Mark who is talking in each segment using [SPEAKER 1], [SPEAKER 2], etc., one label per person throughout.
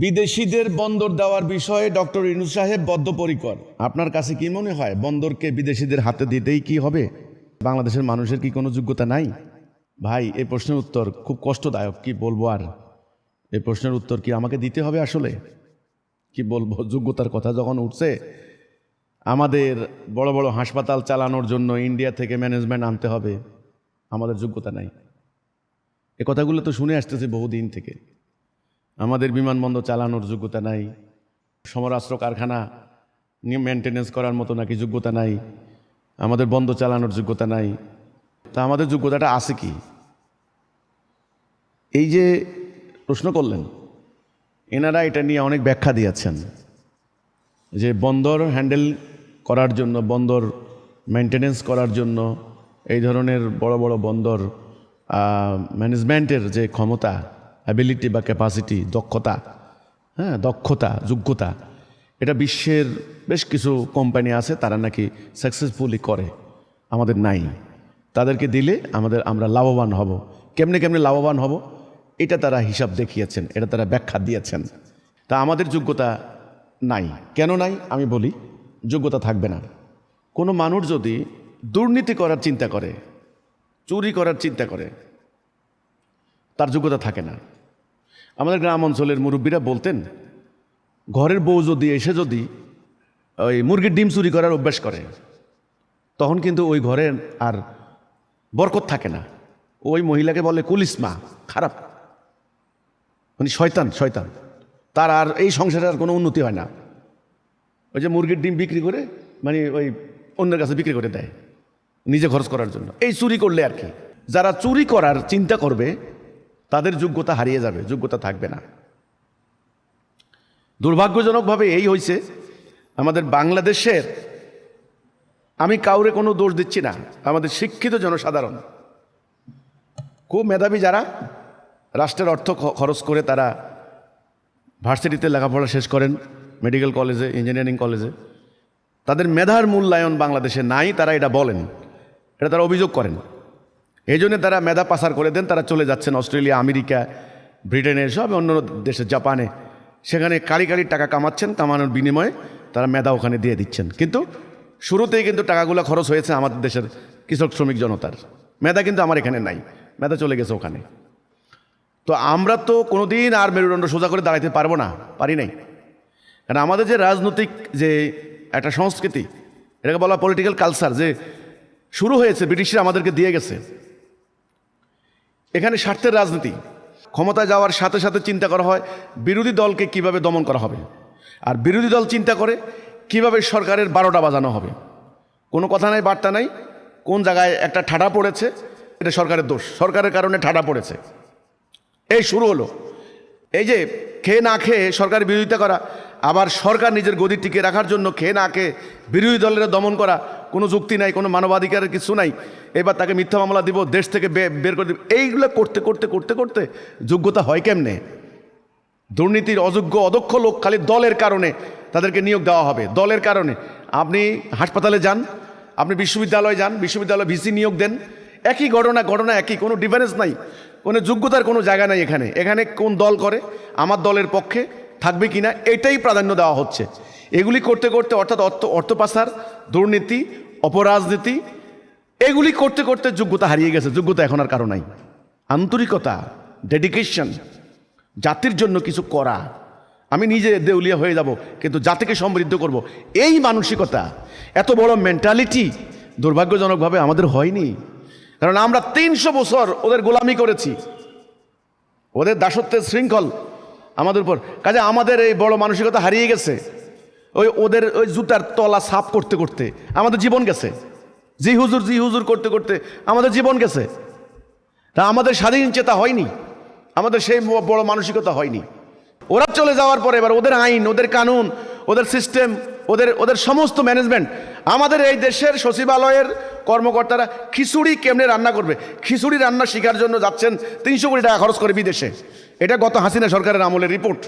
[SPEAKER 1] বিদেশিদের বন্দর দেওয়ার বিষয়ে ডক্টর ইনু সাহেব বদ্ধপরিকর। আপনার কাছে কি মনে হয়, বন্দরকে বিদেশিদের হাতে দিতেই কি হবে? বাংলাদেশের মানুষের কি কোনো যোগ্যতা নাই? ভাই এই প্রশ্নের উত্তর খুব কষ্টদায়ক, কি বলব আর? এই প্রশ্নের উত্তর কি আমাকে দিতে হবে আসলে? কি বলব, যোগ্যতার কথা যখন উঠছে, আমাদের বড় বড় হাসপাতাল চালানোর জন্য ইন্ডিয়া থেকে ম্যানেজমেন্ট আনতে হবে। আমাদের যোগ্যতা নাই। এ কথাগুলো তো শুনে আসতেছি বহুদিন থেকে। আমাদের বিমানবন্দর চালানোর যোগ্যতা নাই। সমরাস্ত্র কারখানা নিয়ে মেনটেনেন্স করার মতো নাকি যোগ্যতা নাই। আমাদের বন্ধ চালানোর যোগ্যতা নাই। তা আমাদের যোগ্যতাটা আছে কি? এই যে প্রশ্ন করলেন, এনারা এটা নিয়ে অনেক ব্যাখ্যা দিয়েছেন যে বন্দর হ্যান্ডেল করার জন্য, বন্দর মেনটেনেন্স করার জন্য এই ধরনের বড় বড় বন্দর ম্যানেজমেন্টের যে ক্ষমতা অ্যাবিলিটি বা ক্যাপাসিটি দক্ষতা হ্যাঁ দক্ষতা, যোগ্যতা, এটা বিশ্বের বেশ কিছু কোম্পানি আছে, তারা নাকি সাকসেসফুলি করে, আমাদের নাই। তাদেরকে দিলে আমাদের, আমরা লাভবান হব। কেমনে কেমনে লাভবান হব? এটা তারা হিসাব দেখিয়েছেন, এটা তারা ব্যাখ্যা দিয়েছেন। তা আমাদের যোগ্যতা নাই। কেন নাই? আমি বলি, যোগ্যতা থাকবে না। কোনো মানুষ যদি দুর্নীতি করার চিন্তা করে, চুরি করার চিন্তা করে, তার যোগ্যতা থাকে না। আমাদের গ্রাম অঞ্চলের মুরব্বীরা বলতেন, ঘরের বউ যদি এসে যদি ওই মুরগির ডিম চুরি করার অভ্যাস করে, তখন কিন্তু ওই ঘরে আর বরকত থাকে না। ওই মহিলাকে বলে কুলিসমা, খারাপ। মানে শয়তান শয়তান। তার আর এই সংসারে আর কোনো উন্নতি হয় না। ওই যে মুরগির ডিম বিক্রি করে মানে ওই অন্যের কাছে বিক্রি করে দেয়, নিজে খরচ করার জন্য। এই চুরি করলে আর কি। যারা চুরি করার চিন্তা করবে তাদের যোগ্যতা হারিয়ে যাবে, যোগ্যতা থাকবে না। দুর্ভাগ্যজনকভাবে এই হয়েছে আমাদের বাংলাদেশের, আমি কাউরে কোনো দোষ দিচ্ছি না, আমাদের শিক্ষিত জনসাধারণ। খুব মেধাবী যারা, রাষ্ট্রের অর্থ খরচ করে তারা ভার্সিটিতে লেখাপড়া শেষ করেন, মেডিকেল কলেজে, ইঞ্জিনিয়ারিং কলেজে। তাদের মেধার মূল্যায়ন বাংলাদেশে নাই, তারা এটা বলেন, এটা তারা অভিযোগ করেন। এই জন্য তারা মেধা পাচার করে দেন, তারা চলে যাচ্ছেন অস্ট্রেলিয়া, আমেরিকা ব্রিটেনের সব অন্য দেশে, জাপানে। সেখানে কারি কারি টাকা কামাচ্ছেন, কামানোর বিনিময়ে তারা মেধা ওখানে দিয়ে দিচ্ছেন। কিন্তু শুরুতেই কিন্তু টাকাগুলো খরচ হয়েছে আমাদের দেশের কৃষক শ্রমিক জনতার। মেধা কিন্তু আমার এখানে নাই, মেধা চলে গেছে ওখানে। তো আমরা তো কোনোদিন আর মেরুদণ্ড সোজা করে দাঁড়াইতে পারব না, পারি নাই। কারণ আমাদের যে রাজনৈতিক যে একটা সংস্কৃতি, এটাকে বলা পলিটিক্যাল কালচার যে শুরু হয়েছে, ব্রিটিশরা আমাদেরকে দিয়ে গেছে। এখানে স্বার্থের রাজনীতি। ক্ষমতায় যাওয়ার সাথে সাথে চিন্তা করা হয়, বিরোধী দলকে কীভাবে দমন করা হবে? আর বিরোধী দল চিন্তা করে কীভাবে সরকারের বারোটা বাজানো হবে? কোনো কথা নাই, বার্তা নাই। কোন জায়গায় একটা ঠাডা পড়েছে, এটা সরকারের দোষ। সরকারের কারণে ঠাডা পড়েছে। এই শুরু হলো। এই যে খেয়ে না খেয়ে সরকারের বিরোধিতা করা, আবার সরকার নিজের গদি টিকে রাখার জন্য খেয়ে না খেয়ে বিরোধী দলের দমন করা কোনো যুক্তি নাই, কোনো মানবাধিকারের কিছু নাই। এবার তাকে মিথ্যা মামলা দিব, দেশ থেকে বের করে দিব। এইগুলো করতে করতে করতে করতে যোগ্যতা হয় কেমনে? দুর্নীতির অযোগ্য অদক্ষ লোক খালি দলের কারণে তাদেরকে নিয়োগ দেওয়া হবে। দলের কারণে। আপনি হাসপাতালে যান, আপনি বিশ্ববিদ্যালয়ে যান, বিশ্ববিদ্যালয়ে ভিসি নিয়োগ দেন। একই ঘটনা ঘটনা একই, কোনো ডিফারেন্স নাই। কোনো যোগ্যতার কোনো জায়গা নাই এখানে। এখানে কোন দল করে? আমার দলের পক্ষে থাকবে কিনা? এটাই প্রাধান্য দেওয়া হচ্ছে। এগুলি করতে করতে অর্থাৎ অর্থ অর্থ পাচার দুর্নীতি, অপরাজনীতি, এগুলি করতে করতে যোগ্যতা হারিয়ে গেছে। যোগ্যতা এখন আর কারও নাই। আন্তরিকতা ডেডিকেশন জাতির জন্য কিছু করা। আমি নিজে দেউলিয়া হয়ে যাব, কিন্তু জাতিকে সমৃদ্ধ করব। এই মানসিকতা, এত বড় মেন্টালিটি দুর্ভাগ্যজনকভাবে আমাদের হয়নি। কারণ আমরা তিনশো বছর ওদের গোলামি করেছি। ওদের দাসত্বের শৃঙ্খল আমাদের উপর। কাজে আমাদের এই বড় মানসিকতা হারিয়ে গেছে। ওই ওদের ওই জুতার তলা সাফ করতে করতে। আমাদের জীবন গেছে। জি হুজুর জি হুজুর করতে করতে আমাদের জীবন গেছে। তা আমাদের স্বাধীন চেতা হয়নি। আমাদের সেই বড় মানসিকতা হয়নি। ওরা চলে যাওয়ার পরে এবার ওদের আইন, ওদের কানুন, ওদের সিস্টেম, ওদের ওদের সমস্ত ম্যানেজমেন্ট, আমাদের এই দেশের সচিবালয়ের কর্মকর্তারা খিচুড়ি কেমনে রান্না করবে? খিচুড়ি রান্না শেখার জন্য যাচ্ছেন তিনশো কোটি টাকা খরচ করে বিদেশে। এটা গত হাসিনা সরকারের আমলের রিপোর্ট।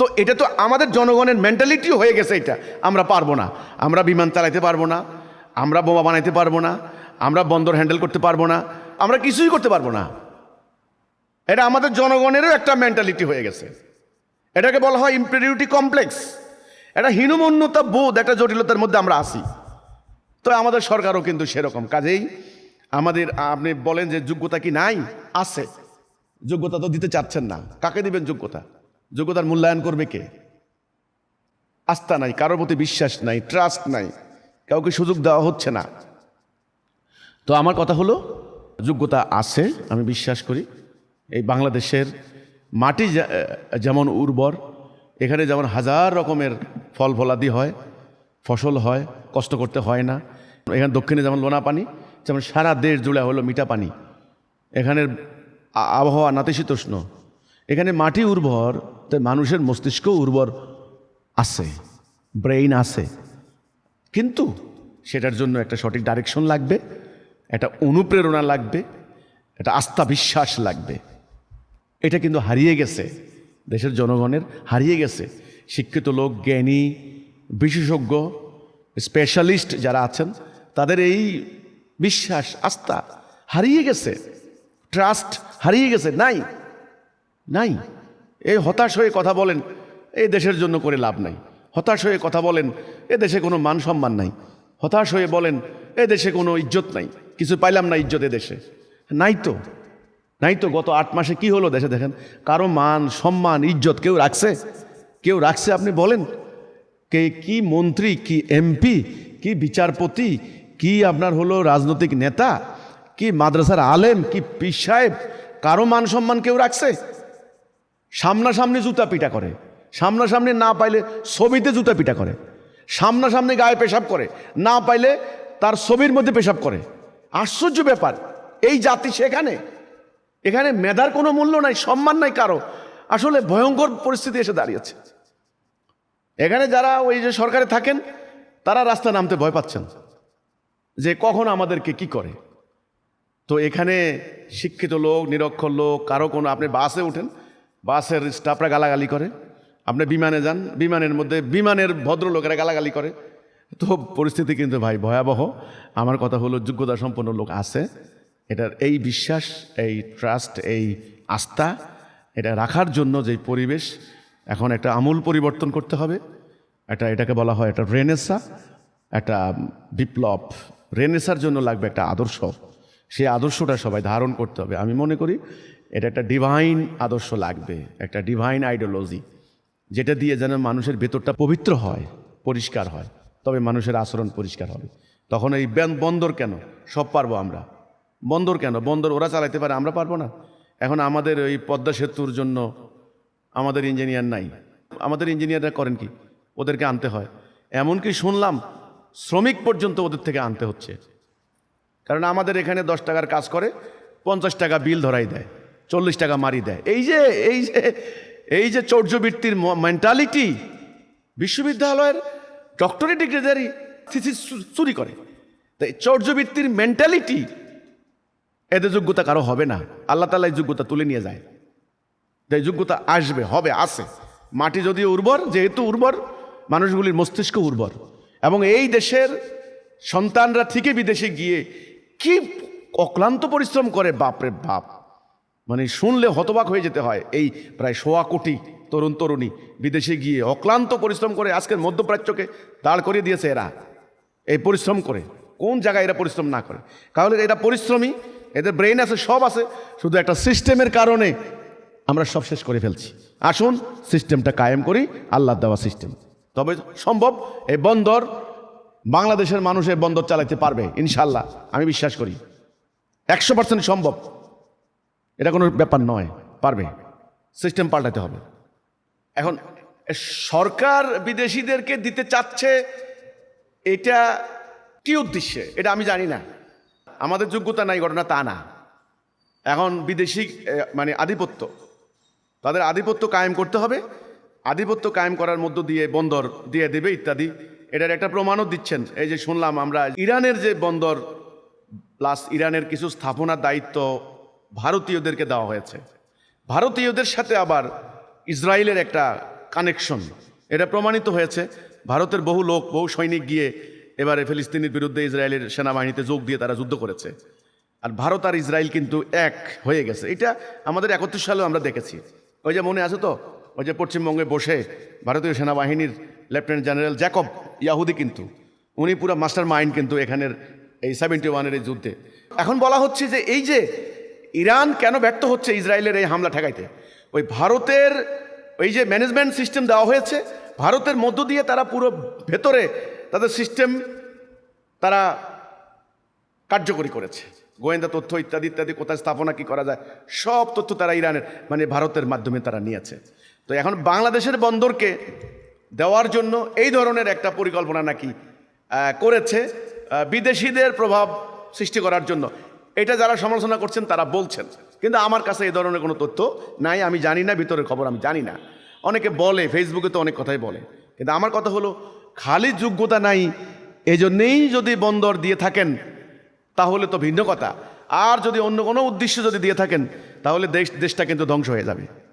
[SPEAKER 1] তো এটা তো আমাদের জনগণের মেন্টালিটিও হয়ে গেছে এটা। আমরা পারব না। আমরা বিমান চালাইতে পারব না। আমরা বোমা বানাইতে পারব না। আমরা বন্দর হ্যান্ডেল করতে পারব না। আমরা কিছুই করতে পারব না। এটা আমাদের জনগণেরও একটা মেন্টালিটি হয়ে গেছে। এটাকে বলা হয় ইম্পেরিউরিটি কমপ্লেক্স এটা হীনমন্যতা বোধ, একটা জটিলতার মধ্যে আমরা আসি তো আমাদের সরকারও কিন্তু সেরকম। কাজেই আমাদের, আপনি বলেন যে যোগ্যতা কি নাই? আছে। যোগ্যতা তো দিতে চাচ্ছেন না। কাকে দিবেন যোগ্যতা? যোগ্যতার মূল্যায়ন করবে কে? আস্থা নাই, কারোর প্রতি বিশ্বাস নাই ট্রাস্ট নাই, কাউকে সুযোগ দেওয়া হচ্ছে না। তো আমার কথা হলো, যোগ্যতা আছে, আমি বিশ্বাস করি। এই বাংলাদেশের মাটি যেমন উর্বর, এখানে যেমন হাজার রকমের ফল ফলাদি হয়, ফসল হয়, কষ্ট করতে হয় না। এখানে দক্ষিণে যেমন লোনা পানি, যেমন সারা দেশ জুড়ে হলো মিঠা পানি। এখানের আবহাওয়া নাতিশীতোষ্ণ। এখানে মাটি উর্বর তাই মানুষের মস্তিষ্ক উর্বর আছে ব্রেইন আছে। কিন্তু সেটার জন্য একটা সঠিক ডাইরেকশন লাগবে, একটা অনুপ্রেরণা লাগবে, একটা আস্থা বিশ্বাস লাগবে। এটা কিন্তু হারিয়ে গেছে, দেশের জনগণের হারিয়ে গেছে। শিক্ষিত লোক, জ্ঞানী, বিশেষজ্ঞ স্পেশালিস্ট যারা আছেন, তাদের এই বিশ্বাস, আস্থা হারিয়ে গেছে। ট্রাস্ট হারিয়ে গেছে, নাই নাই। এই হতাশ হয়ে কথা বলেন, এই দেশের জন্য করে লাভ নাই। হতাশ হয়ে কথা বলেন, এ দেশে কোনো মান সম্মান নাই। হতাশ হয়ে বলেন, এ দেশে কোনো ইজ্জত নাই। কিছু পাইলাম না ইজ্জত দেশে। নাই তো। নাই তো, গত আট মাসে কি হলো দেশে দেখেন? কারও মান, সম্মান, ইজ্জত কেউ রাখছে? কেউ রাখছে আপনি বলেন। কে, কি মন্ত্রী, কি এমপি, কি বিচারপতি, কি আপনার হলো রাজনৈতিক নেতা, কি মাদ্রাসার আলেম, কি পীর সাহেব, কারও মান সম্মান কেউ রাখছে? সামনাসামনি জুতা পিটা করে। সামনাসামনি না পাইলে ছবিতে জুতা পিটা করে। সামনাসামনি গায়ে পেশাব করে। না পাইলে তার ছবির মধ্যে পেশাব করে। আশ্চর্য ব্যাপার, এই জাতি সেখানে? এখানে মেধার কোনো মূল্য নাই, সম্মান নাই কারও। আসলে ভয়ঙ্কর পরিস্থিতি এসে দাঁড়িয়েছে। এখানে যারা ওই যে সরকারে থাকেন, তারা রাস্তা নামতে ভয় পাচ্ছেন। যে কখন আমাদেরকে কি করে? তো এখানে শিক্ষিত লোক, নিরক্ষর লোক, কারও কোনো, আপনি বাসে উঠেন বাসের স্টাফরা গালাগালি করে। আপনি বিমানে যান, বিমানের মধ্যে বিমানের ভদ্রলোকেরা গালাগালি করে। তো পরিস্থিতি কিন্তু ভাই ভয়াবহ। আমার কথা হলো, যোগ্যতা সম্পন্ন লোক আছে। এটার এই বিশ্বাস, এই ট্রাস্ট এই আস্থা, এটা রাখার জন্য যে পরিবেশ, এখন একটা আমূল পরিবর্তন করতে হবে। এটা এটাকে বলা হয় একটা রেনেসা, একটা বিপ্লব। রেনেসার জন্য লাগবে একটা আদর্শ। সেই আদর্শটা সবাই ধারণ করতে হবে। আমি মনে করি এটা একটা ডিভাইন আদর্শ লাগবে, একটা ডিভাইন আইডিওলজি যেটা দিয়ে যেন মানুষের ভেতরটা পবিত্র হয়, পরিষ্কার হয়, তবে মানুষের আচরণ পরিষ্কার হবে। তখন এই বন্দর কেন? সব পারব আমরা। বন্দর কেন? বন্দর ওরা চালাইতে পারে, আমরা পারব না। এখন আমাদের ওই পদ্মা সেতুর জন্য আমাদের ইঞ্জিনিয়ার নাই। আমাদের ইঞ্জিনিয়াররা করেন কি? ওদেরকে আনতে হয়। এমনকি শুনলাম, শ্রমিক পর্যন্ত ওদের থেকে আনতে হচ্ছে। কারণ আমাদের এখানে দশ টাকার কাজ করে, পঞ্চাশ টাকা বিল ধরাই দেয়। চল্লিশ টাকা মারি দেয়। এই যে এই যে এই যে চৌর্যবৃত্তির মেন্টালিটি বিশ্ববিদ্যালয়ের ডক্টরেট ডিগ্রিধারী থিসিস চুরি করে। তাই চৌর্যবৃত্তির মেন্টালিটি এদের যোগ্যতা কারও হবে না। আল্লাহ তালা এই যোগ্যতা তুলে নিয়ে যায়। এই যোগ্যতা আসবে, হবে, আছে। মাটি যদি উর্বর, যেহেতু উর্বর, মানুষগুলির মস্তিষ্ক উর্বর। এবং এই দেশের সন্তানরা থেকে বিদেশে গিয়ে কি অক্লান্ত পরিশ্রম করে, বাপরে বাপ। মানে শুনলে হতবাক হয়ে যেতে হয়। এই প্রায় সোয়া কোটি তরুণ তরুণী বিদেশে গিয়ে অক্লান্ত পরিশ্রম করে আজকের মধ্যপ্রাচ্যকে দাঁড় করিয়ে দিয়েছে এরা। এই পরিশ্রম করে, কোন জায়গায় এরা পরিশ্রম না করে? কারণ এরা পরিশ্রমী, এদের ব্রেন আছে, সব আছে, শুধু একটা সিস্টেমের কারণে আমরা সব শেষ করে ফেলছি। আসুন সিস্টেমটা কায়েম করি, আল্লাহ দেওয়া সিস্টেম তবে সম্ভব, এই বন্দর বাংলাদেশের মানুষ এই বন্দর চালাতে পারবে ইনশাল্লাহ আমি বিশ্বাস করি। একশো পার্সেন্ট সম্ভব। এটা কোনো ব্যাপার নয়, পারবে। সিস্টেম পাল্টাতে হবে। এখন, সরকার বিদেশিদেরকে দিতে চাচ্ছে, এটা কি উদ্দেশ্যে? এটা আমি জানি না। আমাদের যোগ্যতা নাই, ঘটনা তা না। এখন বিদেশি মানে আধিপত্য, তাদের আধিপত্য কায়েম করতে হবে। আধিপত্য কায়েম করার মধ্য দিয়ে বন্দর দিয়ে দেবে, ইত্যাদি। এটার একটা প্রমাণও দিচ্ছেন। এই যে শুনলাম আমরা, ইরানের যে বন্দর প্লাস ইরানের কিছু স্থাপনার দায়িত্ব ভারতীয়দেরকে দেওয়া হয়েছে। ভারতীয়দের সাথে আবার ইসরায়েলের একটা কানেকশন এটা প্রমাণিত হয়েছে। ভারতের বহু লোক, বহু সৈনিক গিয়ে এবারে ফিলিস্তিনের বিরুদ্ধে ইসরায়েলের সেনাবাহিনীতে যোগ দিয়ে তারা যুদ্ধ করেছে। আর ভারত আর ইসরায়েল কিন্তু এক হয়ে গেছে। এটা আমাদের একত্রিশ সালেও আমরা দেখেছি। ওই যে মনে আছে তো? ওই যে পশ্চিমবঙ্গে বসে ভারতীয় সেনাবাহিনীর লেফটেন্যান্ট জেনারেল জ্যাকব ইয়াহুদি কিন্তু, উনি পুরো মাস্টার মাইন্ড কিন্তু এখানের এই সেভেন্টি ওয়ানের এই যুদ্ধে। এখন বলা হচ্ছে যে এই যে ইরান কেন ব্যর্থ হচ্ছে ইসরায়েলের এই হামলা ঠেকাইতে? ওই ভারতের ওই যে ম্যানেজমেন্ট সিস্টেম দেওয়া হয়েছে, ভারতের মধ্য দিয়ে তারা পুরো ভেতরে তাদের সিস্টেম তারা কার্যকরী করেছে। গোয়েন্দা তথ্য ইত্যাদি ইত্যাদি কোথায় স্থাপনা, কি করা যায়, সব তথ্য তারা ইরানের মানে ভারতের মাধ্যমে তারা নিয়েছে। তো এখন বাংলাদেশের বন্দরকে দেওয়ার জন্য এই ধরনের একটা পরিকল্পনা নাকি করেছে বিদেশিদের প্রভাব সৃষ্টি করার জন্য। এটা যারা সমালোচনা করছেন, তারা বলছেন। কিন্তু আমার কাছে এই ধরনের কোনো তথ্য নাই, আমি জানি না, ভিতরের খবর আমি জানি না। অনেকে বলে ফেসবুকে তো অনেক কথাই বলে। কিন্তু আমার কথা হলো, খালি যোগ্যতা নাই, এজন্যেই জন্যেই যদি বন্দর দিয়ে থাকেন, তাহলে তো ভিন্ন কথা। আর যদি অন্য কোনো উদ্দেশ্য যদি দিয়ে থাকেন, তাহলে দেশ, দেশটা কিন্তু ধ্বংস হয়ে যাবে।